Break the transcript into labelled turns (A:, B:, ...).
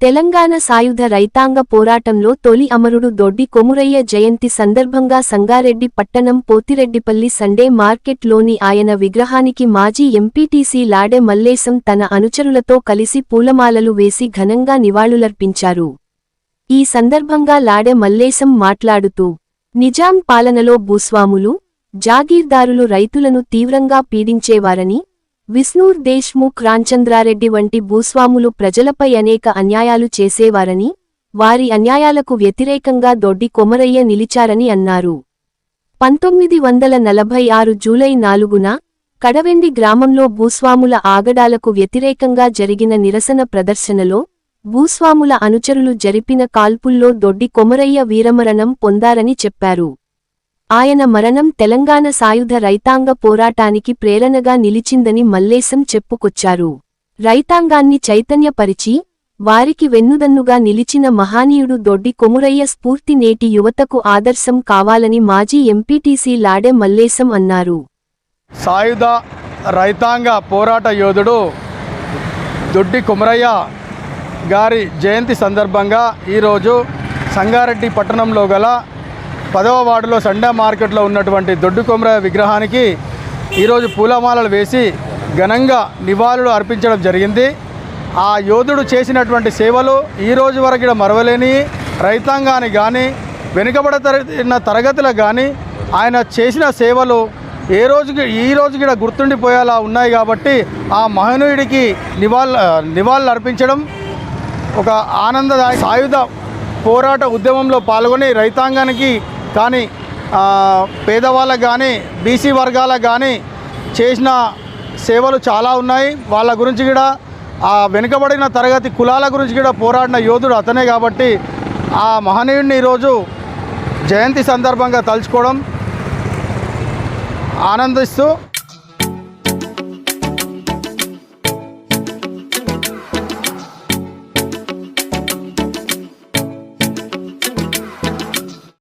A: తెలంగాణ సాయుధ రైతాంగ పోరాటంలో తొలి అమరుడు దొడ్డి కొమురయ్య జయంతి సందర్భంగా సంగారెడ్డి పట్టణం పోతిరెడ్డిపల్లి సండే మార్కెట్లోని ఆయన విగ్రహానికి మాజీ ఎంపీటీసీ లాడె మల్లేశం తన అనుచరులతో కలిసి పూలమాలలు వేసి ఘనంగా నివాళులర్పించారు. ఈ సందర్భంగా లాడె మల్లేశం మాట్లాడుతూ నిజాం పాలనలో భూస్వాములు జాగీర్దారులు రైతులను తీవ్రంగా పీడించేవారని విష్ణూర్ దేశ్ముఖ్ రాంచంద్రారెడ్డి వంటి భూస్వాములు ప్రజలపై అనేక అన్యాయాలు చేసేవారని వారి అన్యాయాలకు వ్యతిరేకంగా దొడ్డి కొమరయ్య నిలిచారని అన్నారు. పంతొమ్మిది వందల నలభై ఆరు జూలై నాలుగున కడవెండి గ్రామంలో భూస్వాముల ఆగడాలకు వ్యతిరేకంగా జరిగిన నిరసన ప్రదర్శనలో భూస్వాముల అనుచరులు జరిపిన కాల్పుల్లో దొడ్డి కొమరయ్య వీరమరణం పొందారని చెప్పారు. ఆయన మరణం తెలంగాణ సాయుధ రైతాంగ పోరాటానికి ప్రేరణగా నిలిచిందని మల్లేశం చెప్పుకొచ్చారు. రైతాంగాన్ని చైతన్యపరిచి వారికి వెన్నుదన్నుగా నిలిచిన మహానీయుడు దొడ్డి కొమురయ్య స్ఫూర్తి నేటి యువతకు ఆదర్శం కావాలని మాజీ ఎంపీటీసీ లాడే మల్లేశం అన్నారు.
B: సాయుధ రైతాంగ పోరాట యోధుడు దొడ్డి కుమరయ్య గారి జయంతి సందర్భంగా ఈరోజు సంగారెడ్డి పట్టణంలో గల పదవ వార్డులో సండా మార్కెట్లో ఉన్నటువంటి దొడ్డు కొమరయ్య విగ్రహానికి ఈరోజు పూలమాలలు వేసి ఘనంగా నివాళులు అర్పించడం జరిగింది. ఆ యోధుడు చేసినటువంటి సేవలు ఈ రోజు వరకు ఇక్కడ మరవలేని రైతాంగాన్ని కానీ వెనుకబడిన తరగతులకు కానీ ఆయన చేసిన సేవలు ఏ రోజుకి ఈ రోజుకి కూడా గుర్తుండిపోయేలా ఉన్నాయి కాబట్టి ఆ మహనీయుడికి నివాళ నివాళులు అర్పించడం ఒక ఆనందదాయ సాయుధ పోరాట ఉద్యమంలో పాల్గొని రైతాంగానికి కానీ పేదవాళ్ళకు కానీ బీసీ వర్గాలకు కానీ చేసిన సేవలు చాలా ఉన్నాయి. వాళ్ళ గురించి కూడా ఆ వెనుకబడిన తరగతి కులాల గురించి కూడా పోరాడిన యోధుడు అతనే కాబట్టి ఆ మహనీయుడిని ఈరోజు జయంతి సందర్భంగా తలుచుకోవడం ఆనందిస్తూ